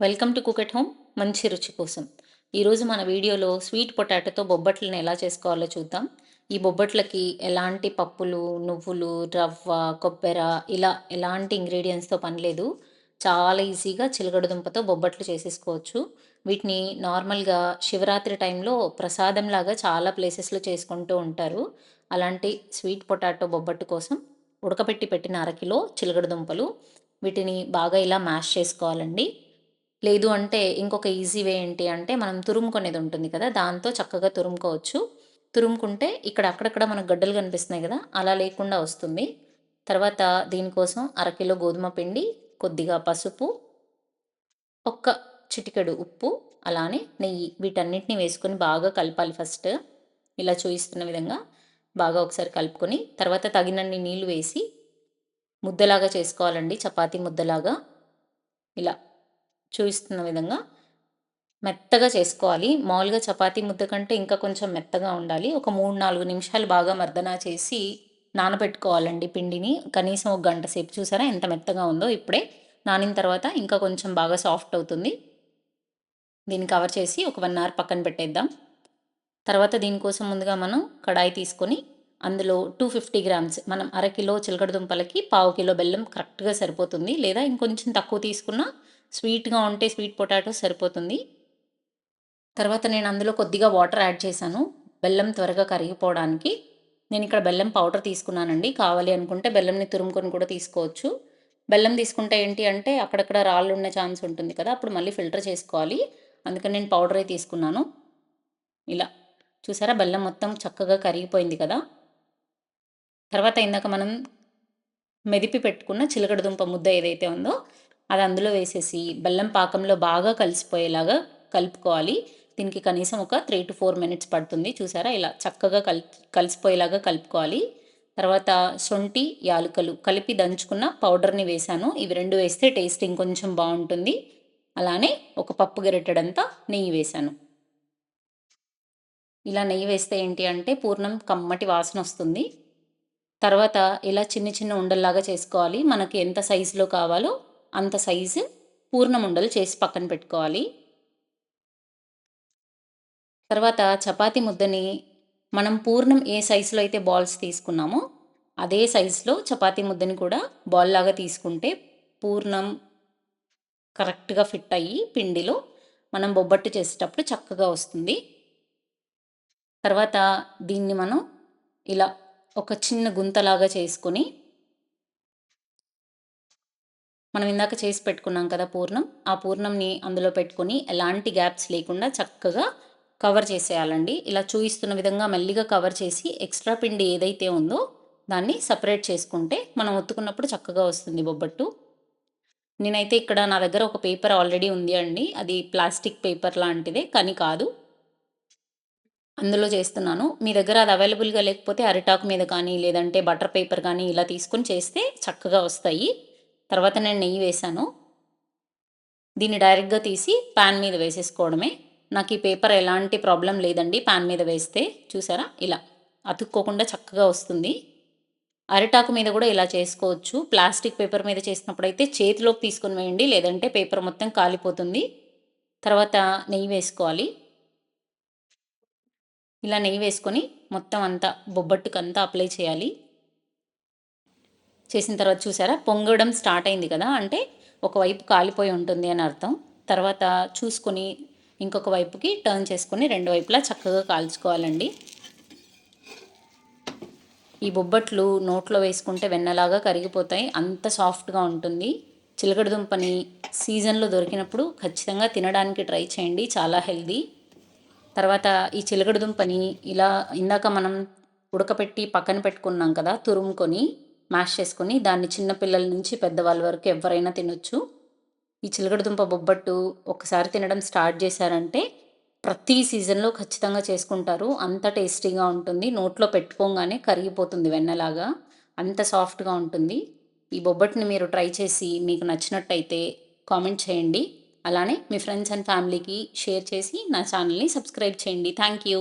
Welcome to cook home మంచి రుచి కోసం. ఈరోజు మన వీడియోలో స్వీట్ పొటాటోతో బొబ్బట్లను ఎలా చేసుకోవాలో చూద్దాం. ఈ బొబ్బట్లకి ఎలాంటి పప్పులు నువ్వులు రవ్వ కొబ్బెర ఇలా ఎలాంటి ఇంగ్రీడియంట్స్తో పని లేదు. చాలా ఈజీగా చిలకడదుంపతో బొబ్బట్లు చేసేసుకోవచ్చు. వీటిని నార్మల్గా శివరాత్రి టైంలో ప్రసాదంలాగా చాలా ప్లేసెస్లో చేసుకుంటూ ఉంటారు. అలాంటి స్వీట్ పొటాటో బొబ్బట్టు కోసం ఉడకపెట్టి పెట్టిన అరకిలో చిలగడదుంపలు వీటిని బాగా ఇలా మ్యాష్ చేసుకోవాలండి. లేదు అంటే ఇంకొక ఈజీ వే ఏంటి అంటే మనం తురుముకునేది ఉంటుంది కదా దాంతో చక్కగా తురుముకోవచ్చు. తురుముకుంటే ఇక్కడ అక్కడక్కడ మనకు గడ్డలు కనిపిస్తున్నాయి కదా అలా లేకుండా వస్తుంది. తర్వాత దీనికోసం అరకిలో గోధుమ పిండి కొద్దిగా పసుపు ఒక్క చిటికెడు ఉప్పు అలానే నెయ్యి. వీటన్నిటిని వేసుకొని బాగా కలపాలి ఫస్ట్. ఇలా చూపిస్తున్న విధంగా బాగా ఒకసారి కలుపుకొని తర్వాత తగినన్ని నీళ్ళు వేసి ముద్దలాగా చేసుకోవాలండి చపాతీ ముద్దలాగా. ఇలా చూపిస్తున్న విధంగా మెత్తగా చేసుకోవాలి. మామూలుగా చపాతీ ముద్ద కంటే ఇంకా కొంచెం మెత్తగా ఉండాలి. ఒక మూడు నాలుగు నిమిషాలు బాగా మర్దన చేసి నానబెట్టుకోవాలండి పిండిని. కనీసం ఒక గంట సేపు చూసారా ఎంత మెత్తగా ఉందో ఇప్పుడే. నానిన తర్వాత ఇంకా కొంచెం బాగా సాఫ్ట్ అవుతుంది. దీన్ని కవర్ చేసి ఒక వన్ అవర్ పక్కన పెట్టేద్దాం. తర్వాత దీనికోసం ముందుగా మనం కడాయి తీసుకొని అందులో టూ ఫిఫ్టీ గ్రామ్స్ మనం అరకిలో చిలకడ దుంపలకి పావు కిలో బెల్లం కరెక్ట్గా సరిపోతుంది. లేదా ఇంకొంచెం తక్కువ తీసుకున్నా స్వీట్గా ఉంటే స్వీట్ పొటాటో సరిపోతుంది. తర్వాత నేను అందులో కొద్దిగా వాటర్ యాడ్ చేశాను. బెల్లం త్వరగా కరిగిపోవడానికి. నేను ఇక్కడ బెల్లం పౌడర్ తీసుకున్నానండి. కావాలి అనుకుంటే బెల్లంని తురుముకొని కూడా తీసుకోవచ్చు. బెల్లం తీసుకుంటే ఏంటి అంటే అక్కడక్కడ రాళ్ళు ఉండే ఛాన్స్ ఉంటుంది కదా అప్పుడు మళ్ళీ ఫిల్టర్ చేసుకోవాలి. అందుకని నేను పౌడరే తీసుకున్నాను. ఇలా. చూసారా? బెల్లం మొత్తం చక్కగా కరిగిపోయింది కదా. తర్వాత ఇందాక మనం మెదిపి పెట్టుకున్న చిలకడ దుంప ముద్ద ఏదైతే ఉందో అది అందులో వేసేసి బెల్లం పాకంలో బాగా కలిసిపోయేలాగా కలుపుకోవాలి. దీనికి కనీసం ఒక త్రీ టు ఫోర్ మినిట్స్ పడుతుంది. చూసారా? ఇలా చక్కగా కల్ కలిసిపోయేలాగా కలుపుకోవాలి. తర్వాత శొంఠి యాలుకలు కలిపి దంచుకున్న పౌడర్ని వేశాను. ఇవి రెండు వేస్తే టేస్ట్ ఇంకొంచెం బాగుంటుంది. అలానే ఒక పప్పు గరిటెడంతా నెయ్యి వేశాను. ఇలా నెయ్యి వేస్తే ఏంటి అంటే పూర్ణం కమ్మటి వాసన వస్తుంది. తర్వాత ఇలా చిన్న చిన్న ఉండల్లాగా చేసుకోవాలి. మనకి ఎంత సైజులో కావాలో అంత సైజు పూర్ణం ఉండలు చేసి పక్కన పెట్టుకోవాలి. తర్వాత చపాతీ ముద్దని మనం పూర్ణం ఏ సైజులో అయితే బాల్స్ తీసుకున్నామో అదే సైజులో చపాతీ ముద్దని కూడా బాల్ లాగా తీసుకుంటే పూర్ణం కరెక్ట్గా ఫిట్ అయ్యి పిండిలో మనం బొబ్బట్టు చేసేటప్పుడు చక్కగా వస్తుంది. తర్వాత దీన్ని మనం ఇలా ఒక చిన్న గుంతలాగా చేసుకొని మనం ఇందాక చేసి పెట్టుకున్నాం కదా పూర్ణం. ఆ పూర్ణంని అందులో పెట్టుకొని ఎలాంటి గ్యాప్స్ లేకుండా చక్కగా కవర్ చేసేయాలండి. ఇలా చూపిస్తున్న విధంగా మెల్లిగా కవర్ చేసి ఎక్స్ట్రా పిండి ఏదైతే ఉందో దాన్ని సపరేట్ చేసుకుంటే మనం ఒత్తుకున్నప్పుడు చక్కగా వస్తుంది బొబ్బట్టు. నేనైతే ఇక్కడ నా దగ్గర ఒక పేపర్ ఆల్రెడీ ఉంది అండి. అది ప్లాస్టిక్ పేపర్ లాంటిదే కానీ కాదు. అందులో చేస్తున్నాను. మీ దగ్గర అది అవైలబుల్గా లేకపోతే అరిటాకు మీద కానీ లేదంటే బటర్ పేపర్ కానీ ఇలా తీసుకొని చేస్తే చక్కగా వస్తాయి. తర్వాత నేను నెయ్యి వేశాను. దీన్ని డైరెక్ట్గా తీసి ప్యాన్ మీద వేసేసుకోవడమే. నాకు ఈ పేపర్ ఎలాంటి ప్రాబ్లం లేదండి ప్యాన్ మీద వేస్తే. చూసారా? ఇలా అతుక్కోకుండా చక్కగా వస్తుంది. అరిటాకు మీద కూడా ఇలా చేసుకోవచ్చు. ప్లాస్టిక్ పేపర్ మీద చేసినప్పుడు అయితే చేతిలోకి తీసుకొని వేయండి. లేదంటే పేపర్ మొత్తం కాలిపోతుంది. తర్వాత నెయ్యి వేసుకోవాలి. ఇలా నెయ్యి వేసుకొని మొత్తం అంతా బొబ్బట్టుకంతా అప్లై చేయాలి. చేసిన తర్వాత చూసారా? పొంగడం స్టార్ట్ అయింది కదా? అంటే ఒకవైపు కాలిపోయి ఉంటుంది అని అర్థం. తర్వాత చూసుకొని ఇంకొక వైపుకి టర్న్ చేసుకొని రెండు వైపులా చక్కగా కాల్చుకోవాలండి. ఈ బొబ్బట్లు నోట్లో వేసుకుంటే వెన్నలాగా కరిగిపోతాయి. అంత సాఫ్ట్గా ఉంటుంది. చిలకడ దుంపని సీజన్లో దొరికినప్పుడు ఖచ్చితంగా తినడానికి ట్రై చేయండి. చాలా హెల్దీ తర్వాత ఈ చిలకడ దుంపని ఇలా ఇందాక మనం ఉడకపెట్టి పక్కన పెట్టుకున్నాం కదా తురుముకొని మ్యాష్ చేసుకొని దాన్ని చిన్నపిల్లల నుంచి పెద్దవాళ్ళ వరకు ఎవరైనా తినొచ్చు. ఈ చిలకడదుంప బొబ్బట్టు ఒకసారి తినడం స్టార్ట్ చేశారంటే ప్రతి సీజన్లో ఖచ్చితంగా చేసుకుంటారు. అంత టేస్టీగా ఉంటుంది. నోట్లో పెట్టుకోగానే కరిగిపోతుంది వెన్నలాగా. అంత సాఫ్ట్గా ఉంటుంది. ఈ బొబ్బట్ని మీరు ట్రై చేసి మీకు నచ్చినట్టయితే కామెంట్ చేయండి. అలానే మీ ఫ్రెండ్స్ అండ్ ఫ్యామిలీకి షేర్ చేసి నా ఛానల్ని సబ్స్క్రైబ్ చేయండి. Thank you.